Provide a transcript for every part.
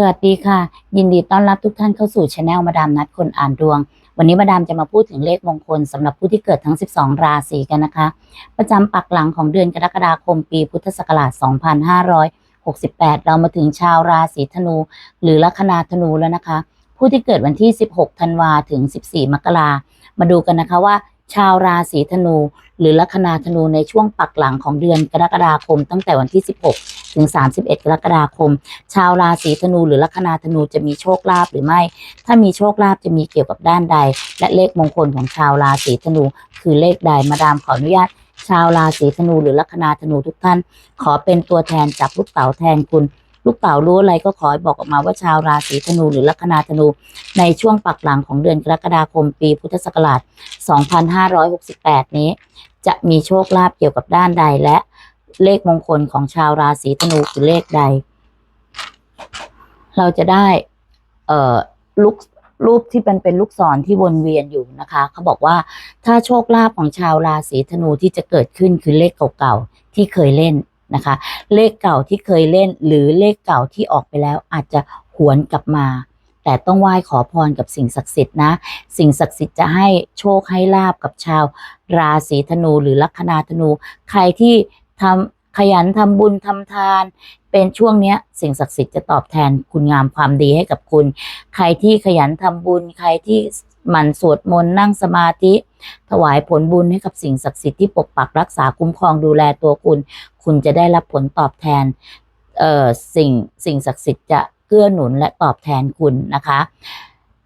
สวัสดีค่ะ ยินดีต้อนรับทุกท่านเข้าสู่ช anel มาดามนัดคนอ่านดวง วันนี้มาดามจะมาพูดถึงเลขมงคลสำหรับผู้ที่เกิดทั้ง 12 ราศีกันนะคะ ประจำปักหลังของเดือนกรกฎาคมปีพุทธศักราช 2568 เรามาถึงชาวราศีธนู หรือลัคนาธนูแล้วนะคะ ผู้ที่เกิดวันที่ 16 ธันวาถึง 14 มกรามาดูกันนะคะว่า ชาวราศีธนู หรือลัคนาธนูในช่วงปักหลังของเดือนกรกฎาคม ตั้งแต่วันที่ 16 ถึง 31 กรกฎาคม ชาวราศีธนูหรือลัคนาธนูจะมีโชคลาภหรือไม่ ถ้ามีโชคลาภจะมีเกี่ยวกับด้านใด และเลขมงคลของชาวราศีธนู คือเลขใดมาดามขออนุญาตชาวราศีธนูหรือลัคนาธนูทุกท่าน ขอเป็นตัวแทนจับลูกเต๋าแทนคุณ ลูกเต๋ารู้อะไรก็ขอให้บอกออกมาว่าชาวราศีธนูหรือลัคนาธนู ในช่วงปักหลังของเดือนกรกฎาคมปีพุทธศักราช 2568 นี้ จะมีโชคลาภเกี่ยวกับด้านใดและเลขมงคลของชาวราศีธนูคือเลขใด เราจะได้เอ่อลูกรูปที่เป็นเป็นลูกศรที่วนเวียนอยู่นะคะ เขาบอกว่าถ้าโชคลาภของชาวราศีธนูที่จะเกิดขึ้นคือเลขเก่าๆที่เคยเล่น นะคะ เลขเก่าที่เคยเล่นหรือเลขเก่าที่ออกไปแล้วอาจจะหวนกลับมา แต่ต้องไหว้ขอพรกับสิ่งศักดิ์สิทธิ์นะ สิ่งศักดิ์สิทธิ์จะให้โชคให้ลาบกับชาว ราศีธนูหรือลัคนาธนู ใครที่ทำขยันทำบุญทำทาน เป็นช่วงเนี้ยสิ่งศักดิ์สิทธิ์จะตอบแทนคุณงามความดีให้กับคุณ ใครที่ขยันทำบุญ ใครที่ หมั่นสวดมนต์นั่งสมาธิ ถวายผลบุญให้กับสิ่งศักดิ์สิทธิ์ที่ปกปักรักษาคุ้มครองดูแลตัวคุณ คุณจะได้รับผลตอบแทนเอ่อสิ่งสิ่งศักดิ์สิทธิ์จะเกื้อหนุนและตอบแทนคุณนะคะ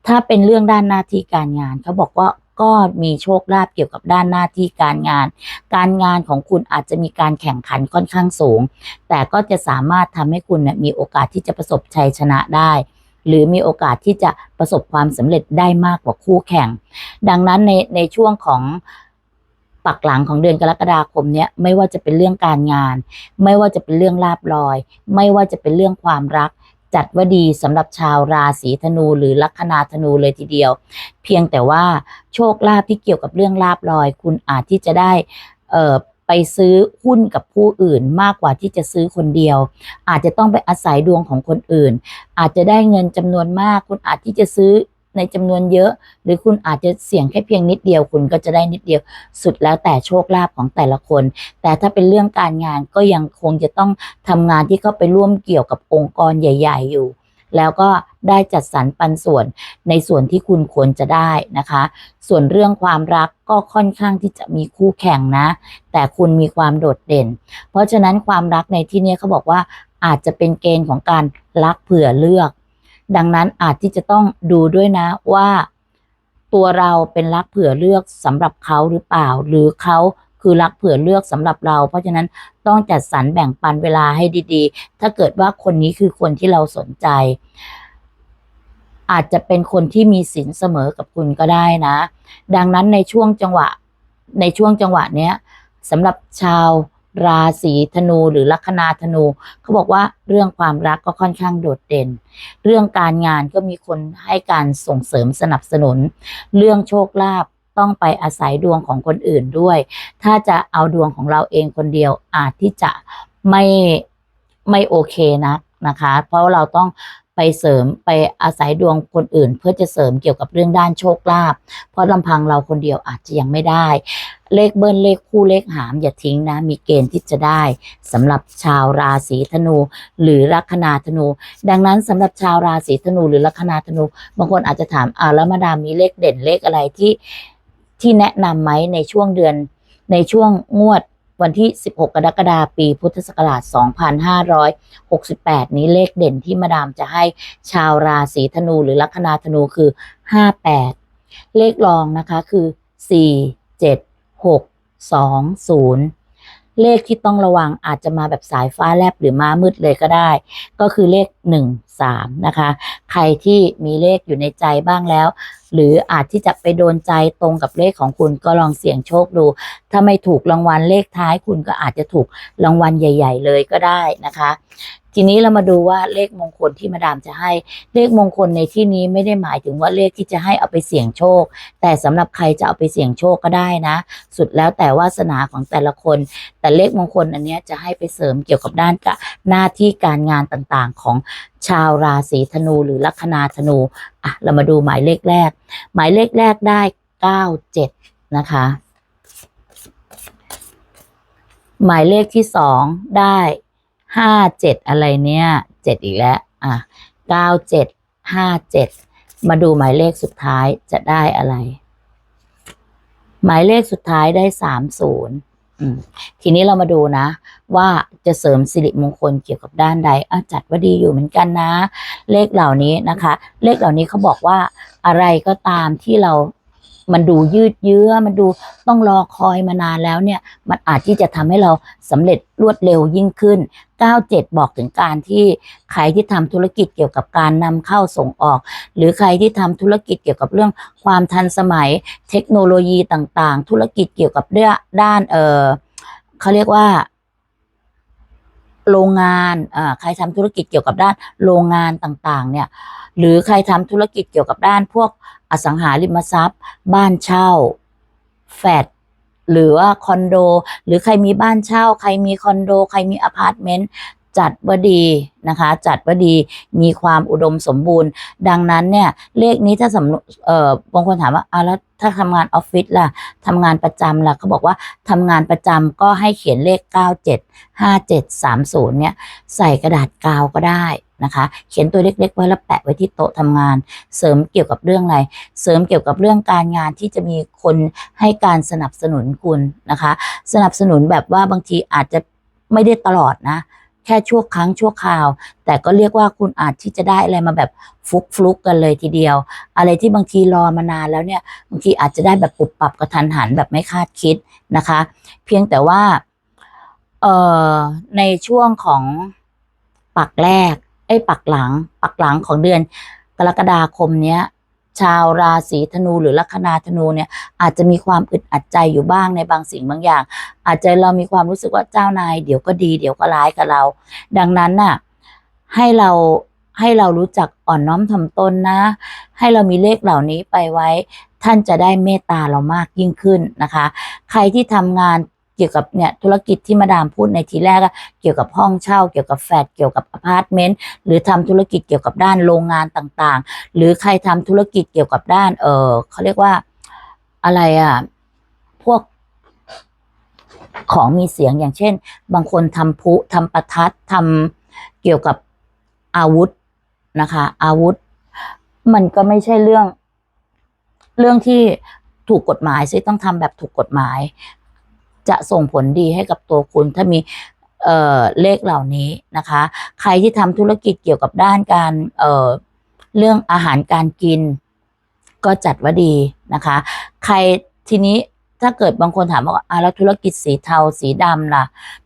ถ้าเป็นเรื่องด้านหน้าที่การงานเขาบอกว่าก็มีโชคลาภเกี่ยวกับด้านหน้าที่การงาน การงานของคุณอาจจะมีการแข่งขันค่อนข้างสูง แต่ก็จะสามารถทำให้คุณมีโอกาสที่จะประสบชัยชนะได้ หรือมีโอกาสที่จะประสบความสำเร็จได้มากกว่าคู่แข่ง ดังนั้นในในช่วงของปักหลังของเดือนกรกฎาคมเนี้ยไม่ว่าจะเป็นเรื่องการงาน ไม่ว่าจะเป็นเรื่องลาบลอย ไม่ว่าจะเป็นเรื่องความรัก จัดว่าดีสำหรับชาวราศีธนูหรือลัคนาธนูเลยทีเดียว เพียงแต่ว่าโชคลาภที่เกี่ยวกับเรื่องลาบลอย คุณอาจที่จะได้เอ่อ ไปซื้อหุ้นกับผู้อื่นมากกว่าที่จะซื้อคนเดียว อาจจะต้องไปอาศัยดวงของคนอื่น อาจจะได้เงินจำนวนมาก คุณอาจที่จะซื้อในจำนวนเยอะ หรือคุณอาจจะเสี่ยงแค่เพียงนิดเดียว คุณก็จะได้นิดเดียว สุดแล้วแต่โชคลาภของแต่ละคน แต่ถ้าเป็นเรื่องการงานก็ยังคงจะต้องทำงานที่เข้าไปร่วมเกี่ยวกับองค์กรใหญ่ ๆ อยู่ แล้วก็ได้จัดสรรปันส่วนในส่วนที่คุณควรจะได้นะคะ ส่วนเรื่องความรักก็ค่อนข้างที่จะมีคู่แข่งนะ แต่คุณมีความโดดเด่น เพราะฉะนั้นความรักในที่นี้เขาบอกว่าอาจจะเป็นเกณฑ์ของการรักเผื่อเลือก ดังนั้นอาจที่จะต้องดูด้วยนะว่า ตัวเราเป็นรักเผื่อเลือกสำหรับเขาหรือเปล่า หรือเขา คือรักเผื่อเลือกสำหรับเรา เพราะฉะนั้นต้องจัดสรรแบ่งปันเวลาให้ดีๆ ถ้าเกิดว่าคนนี้คือคนที่เราสนใจ อาจจะเป็นคนที่มีศีลเสมอกับคุณก็ได้นะ ดังนั้นในช่วงจังหวะ ในช่วงจังหวะเนี้ยสำหรับชาวราศีธนูหรือลัคนาธนู เขาบอกว่าเรื่องความรักก็ค่อนข้างโดดเด่น เรื่องการงานก็มีคนให้การส่งเสริมสนับสนุน เรื่องโชคลาภ ต้องไปอาศัยดวงของคนอื่นด้วย ถ้าจะเอาดวงของเราเองคนเดียวอาจที่จะไม่ไม่โอเคนะนะคะ เพราะเราต้องไปเสริมไปอาศัยดวงคนอื่น เพื่อจะเสริมเกี่ยวกับเรื่องด้านโชคลาภเพราะลำพังเราคนเดียวอาจจะยังไม่ได้ เลขเบิ้ลเลขคู่เลขหามอย่าทิ้งนะ มีเกณฑ์ที่จะได้สำหรับชาวราศีธนู หรือลัคนาธนู ดังนั้นสำหรับชาวราศีธนูหรือลัคนาธนู บางคนอาจจะถามอ่าแล้วมาดามมีเลขเด่นเลขอะไรที่ ที่แนะนำไหมในช่วงเดือนในช่วงงวดวันที่ 16 กรกฎาคม ปี พุทธศักราช 2568 นี้เลขเด่นที่มาดามจะให้ชาวราศีธนูหรือลัคนาธนูคือ 58 เลขรองนะคะคือ 4 7 6 2 0 เลขที่ต้องระวังอาจจะมาแบบสายฟ้าแลบหรือม้ามืดเลยก็ได้ ก็คือเลข 1 3 นะคะ ใครที่มีเลขอยู่ในใจบ้างแล้ว หรืออาจที่จะไปโดนใจตรงกับเลขของคุณก็ลองเสี่ยงโชคดู ถ้าไม่ถูกรางวัลเลขท้ายคุณก็อาจจะถูกรางวัลใหญ่ ๆ เลยก็ได้นะคะ ทีนี้เรามาดูว่าเลขมงคลที่มาดามจะให้เลขมงคลในที่นี้ไม่ได้หมายถึงว่าเลขที่จะให้เอาไปเสี่ยงโชค แต่สำหรับใครจะเอาไปเสี่ยงโชคก็ได้นะ สุดแล้วแต่วาสนาของแต่ละคน แต่เลขมงคลอันนี้จะให้ไปเสริมเกี่ยวกับด้านกับหน้าที่การงานต่างๆของชาวราศีธนูหรือลัคนาธนูอะเรามาดูหมายเลขแรก หมายเลขแรกได้เก้าเจ็ดนะคะ หมายเลขที่สองได้ ห้าเจ็ดอะไรเนี่ยเจ็ดอีกแล้วอะเก้าเจ็ดห้าเจ็ดมาดูหมายเลขสุดท้ายจะได้อะไร หมายเลขสุดท้ายได้สามศูนย์ทีนี้เรามาดูนะ ว่าจะเสริมสิริมงคลเกี่ยวกับด้านใดอจัดว่าดีอยู่เหมือนกันนะ เลขเหล่านี้นะคะ เลขเหล่านี้เขาบอกว่าอะไรก็ตามที่เรา มันดูยืดเยื้อ มันดูต้องรอคอยมานานแล้วเนี่ย มันอาจที่จะทำให้เราสำเร็จรวดเร็วยิ่งขึ้น 97 บอกถึงการที่ใครที่ทำธุรกิจเกี่ยวกับการนำเข้าส่งออก หรือใครที่ทำธุรกิจเกี่ยวกับเรื่องความทันสมัย เทคโนโลยีต่างๆ ธุรกิจเกี่ยวกับเรื่องด้านเออเขาเรียกว่าโรงงานอ่าใครทำธุรกิจเกี่ยวกับด้านโรงงานต่างๆ เนี่ย หรือใครทำธุรกิจเกี่ยวกับด้านพวกอสังหาริมทรัพย์ บ้านเช่า แฟดหรือว่าคอนโด หรือใครมีบ้านเช่า ใครมีคอนโด ใครมีอพาร์ตเมนต์จัดว่าดีนะคะ จัดว่าดีมีความอุดมสมบูรณ์ ดังนั้นเนี่ย เลขนี้ถ้าสำเอ่อบางคนถามว่าอะแล้วถ้าทำงานออฟฟิศล่ะทำงานประจำล่ะเขาบอกว่าทำงานประจำก็ให้เขียนเลข 97 5730เนี่ยใส่กระดาษกาวก็ได้ นะคะ เขียนตัวเล็ก ๆ ไว้แล้วแปะไว้ที่โต๊ะทำงาน เสริมเกี่ยวกับเรื่องอะไร เสริมเกี่ยวกับเรื่องการงานที่จะมีคนให้การสนับสนุนคุณนะคะ สนับสนุนแบบว่าบางทีอาจจะไม่ได้ตลอดนะ แค่ชั่วครั้งชั่วคราว แต่ก็เรียกว่าคุณอาจที่จะได้อะไรมาแบบฟุกฟลุกกันเลยทีเดียว อะไรที่บางทีรอมานานแล้วเนี่ยบางทีอาจจะได้แบบปุบปรับกระทันหันแบบไม่คาดคิดนะคะ เพียงแต่ว่าเอ่อในช่วงของปักแรก อ้ปักหลัง ปักหลังของเดือนกรกฎาคมเนี้ย ชาวราศีธนูหรือลัคนาธนูเนี่ย อาจจะมีความอึดอัดใจอยู่บ้างในบางสิ่งบางอย่าง อาจจะเรามีความรู้สึกว่าเจ้านายเดี๋ยวก็ดีเดี๋ยวก็ร้ายกับเรา ดังนั้นน่ะให้เราให้เรารู้จักอ่อนน้อมถ่อมตนนะ ให้เรามีเลขเหล่านี้ไปไว้ ท่านจะได้เมตตาเรามากยิ่งขึ้นนะคะ ใครที่ทำงาน เกี่ยวกับเนี่ยธุรกิจที่มาดามพูดในทีแรกอะเกี่ยวกับห้องเช่า เกี่ยวกับแฟลตเกี่ยวกับอพาร์ตเมนต์หรือทำธุรกิจเกี่ยวกับด้านโรงงานต่างๆ หรือใครทำธุรกิจเกี่ยวกับด้าน เออเขาเรียกว่าอะไรอะพวกของมีเสียงอย่างเช่น บางคนทำพลุทำประทัดทำเกี่ยวกับอาวุธนะคะ อาวุธ มันก็ไม่ใช่เรื่อง เรื่องที่ถูกกฎหมายซิต้องทำแบบถูกกฎหมาย จะส่งผลดีให้กับตัวคุณ ถ้ามีเอ่อเลขเหล่านี้นะคะ ใครที่ทำธุรกิจเกี่ยวกับด้านการเอ่อเรื่องอาหารการกิน ก็จัดว่าดีนะคะ ใครทีนี้ถ้าเกิดบางคนถามว่าอะแล้วธุรกิจสีเทาสีดำล่ะ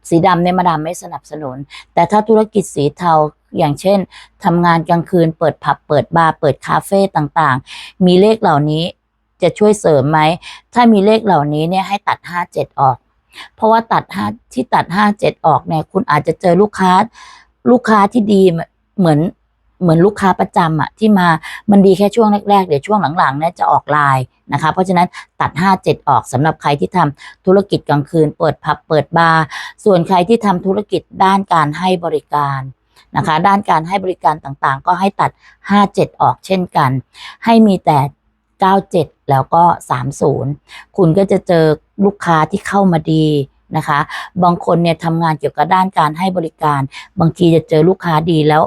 สีดำเนี่ยมาดามไม่สนับสนุน แต่ถ้าธุรกิจสีเทาอย่างเช่นทำงานกลางคืนเปิดผับเปิดบาร์เปิดคาเฟ่ต่างๆ มีเลขเหล่านี้จะช่วยเสริมไหม ถ้ามีเลขเหล่านี้เนี่ยให้ตัด 57 ออก เพราะว่าตัดห้าที่ตัด57ออกเนี่ย คุณอาจจะเจอลูกค้า ลูกค้าที่ดีเหมือนเหมือนลูกค้าประจำอะที่มามันดีแค่ช่วงแรกๆ เดี๋ยวช่วงหลังๆเนี่ยจะออกลน์นะคะ เพราะฉะนั้นตัด 57 ออกสำหรับใครที่ทำธุรกิจกลางคืน เปิดผับเปิดบาร์ส่วนใครที่ทำธุรกิจด้านการให้บริการนะคะ ด้านการให้บริการต่างๆ ก็ให้ตัด 57 ออกเช่นกัน ให้มีแต่ 97 แล้วก็ 30 คุณก็จะเจอลูกค้าที่เข้ามาดีนะคะ บางคนเนี่ยทำงานเกี่ยวกับด้านการให้บริการ บางทีจะเจอลูกค้าดีแล้ว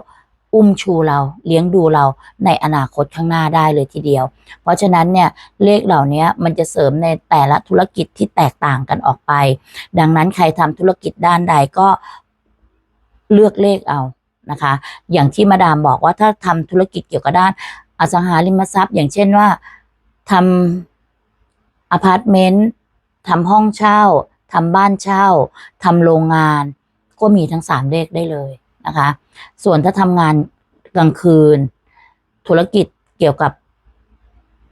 อุ้มชูเราเลี้ยงดูเราในอนาคตข้างหน้าได้เลยทีเดียว เพราะฉะนั้นเนี่ยเลขเหล่านี้มันจะเสริมในแต่ละธุรกิจที่แตกต่างกันออกไป ดังนั้นใครทำธุรกิจด้านใดก็เลือกเลขเอานะคะ อย่างที่มาดามบอกว่าถ้าทำธุรกิจเกี่ยวกับด้านอสังหาริมทรัพย์ อย่างเช่นว่า ทำอพาร์ตเมนต์ทำห้องเช่าทำบ้านเช่าทำโรงงาน ก็มีทั้งสามเลขได้เลยนะคะ ส่วนถ้าทำงานกลางคืน ธุรกิจเกี่ยวกับ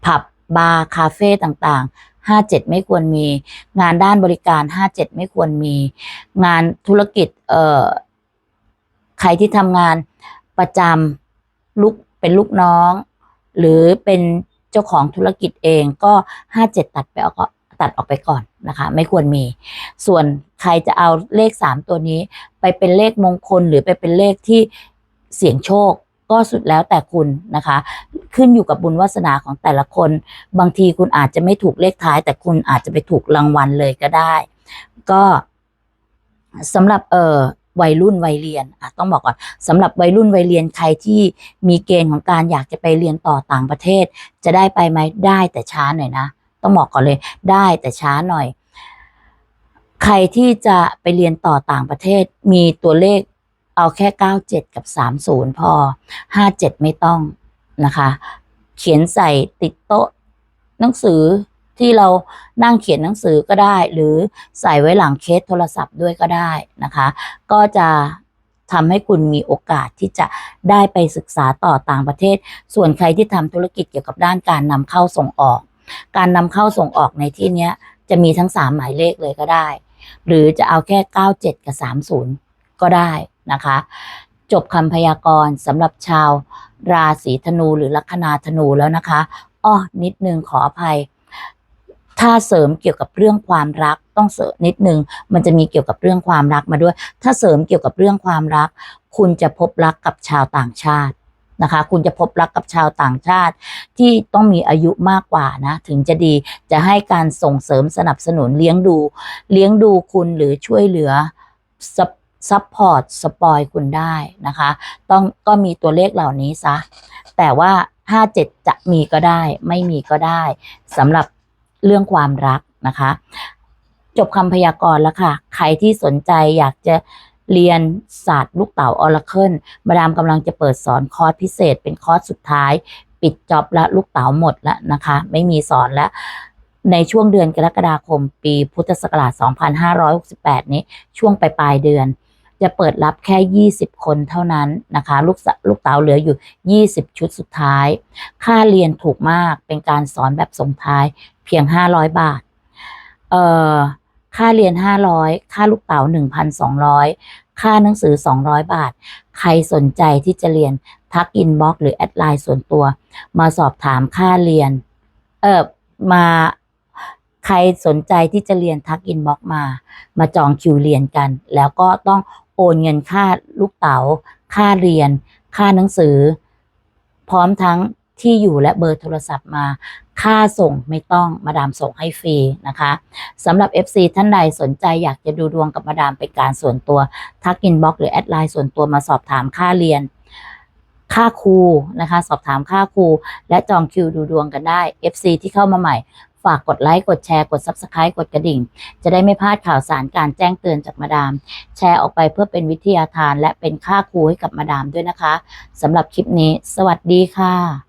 ผับบาร์คาเฟ่ต่างๆ 57 ไม่ควรมี งานด้านบริการ 57 ไม่ควรมี งานธุรกิจเอ่อใครที่ทำงานประจำลูกเป็นลูกน้อง หรือเป็น เจ้าของธุรกิจเองก็ห้าเจ็ดตัดไปออกตัดออกไปก่อนนะคะ ไม่ควรมี ส่วนใครจะเอาเลขสามตัวนี้ ไปเป็นเลขมงคลหรือไปเป็นเลขที่เสี่ยงโชคก็สุดแล้วแต่คุณนะคะ ขึ้นอยู่กับบุญวาสนาของแต่ละคน บางทีคุณอาจจะไม่ถูกเลขท้าย แต่คุณอาจจะไปถูกรางวัลเลยก็ได้ ก็สำหรับเออ วัยรุ่นวัยเรียนอะต้องบอกก่อนสำหรับวัยรุ่นวัยเรียนใครที่มีเกณฑ์ของการอยากจะไปเรียนต่อต่างประเทศ จะได้ไปไหมได้แต่ช้าหน่อยนะ ต้องบอกก่อนเลยได้แต่ช้าหน่อย ใครที่จะไปเรียนต่อต่างประเทศ มีตัวเลขเอาแค่ 97 กับ 30 พอ 57 ไม่ต้องนะคะ เขียนใส่ติดโต๊ะหนังสือ ที่เรานั่งเขียนหนังสือก็ได้ หรือใส่ไว้หลังเคสโทรศัพท์ด้วยก็ได้นะคะ ก็จะทำให้คุณมีโอกาสที่จะได้ไปศึกษาต่อต่างประเทศ ส่วนใครที่ทำธุรกิจเกี่ยวกับด้านการนำเข้าส่งออก การนำเข้าส่งออกในที่นี้จะมีทั้ง 3 หมายเลขเลยก็ได้ หรือจะเอาแค่ 97 กับ 30 ก็ได้นะคะ จบคำพยากรณ์สำหรับชาวราศีธนูหรือลัคนาธนูแล้วนะคะอ้อนิดนึงขออภัย ถ้าเสริมเกี่ยวกับเรื่องความรักต้องเสริมนิดนึง มันจะมีเกี่ยวกับเรื่องความรักมาด้วย ถ้าเสริมเกี่ยวกับเรื่องความรัก คุณจะพบรักกับชาวต่างชาตินะคะ คุณจะพบรักกับชาวต่างชาติ ที่ต้องมีอายุมากกว่านะ ถึงจะดีจะให้การส่งเสริมสนับสนุนเลี้ยงดู เลี้ยงดูคุณหรือช่วยเหลือซัพพอร์ตสปอยคุณได้นะคะ ต้องก็มีตัวเลขเหล่านี้ซะ แต่ว่า 57 จะมีก็ได้ ไม่มีก็ได้สำหรับ เรื่องความรักนะคะ จบคำพยากรณ์แล้วค่ะ ใครที่สนใจอยากจะเรียนศาสตร์ลูกเต๋าออร์เคิลมาดามกำลังจะเปิดสอนคอร์สพิเศษ เป็นคอร์สสุดท้าย ปิดจอบและลูกเต๋าหมดแล้วนะคะ ไม่มีสอนแล้วในช่วงเดือนกรกฎาคมปีพุทธศักราช 2568 นี้ช่วงปลายปลายเดือน จะเปิดรับแค่ 20 คนเท่านั้นนะคะ ลูกสะลูกเต๋าเหลืออยู่ 20 ชุดสุดท้าย ค่าเรียนถูกมากเป็นการสอนแบบส่งท้ายเพียง 500 บาท เอ่อค่าเรียน 500 ค่าลูกเต๋า 1,200 ค่าหนังสือ 200 บาท ใครสนใจที่จะเรียนทักอินบ็อกหรือแอดไลน์ส่วนตัว มาสอบถามค่าเรียน เออมาใครสนใจที่จะเรียนทักอินบ็อกมา มาจองคิวเรียนกัน แล้วก็ต้อง โอนเงินค่าลูกเต๋า ค่าเรียน ค่าหนังสือ พร้อมทั้งที่อยู่และเบอร์โทรศัพท์มา ค่าส่งไม่ต้องมาดามส่งให้ฟรีนะคะสำหรับ FC ท่านใดสนใจอยากจะดูดวงกับมาดามเป็นการส่วนตัวทักอินบ็อกหรือแอดไลน์ส่วนตัวมาสอบถามค่าเรียน ค่าครูนะคะ สอบถามค่าครูและจองคิวดูดวงกันได้ FC ที่เข้ามาใหม่ ฝากกดไลค์ กดแชร์ กด Subscribe กดกระดิ่ง จะได้ไม่พลาดข่าวสารการแจ้งเตือนจากมาดาม แชร์ออกไปเพื่อเป็นวิทยาทาน และเป็นค่าครูให้กับมาดามด้วยนะคะสำหรับคลิปนี้ สวัสดีค่ะ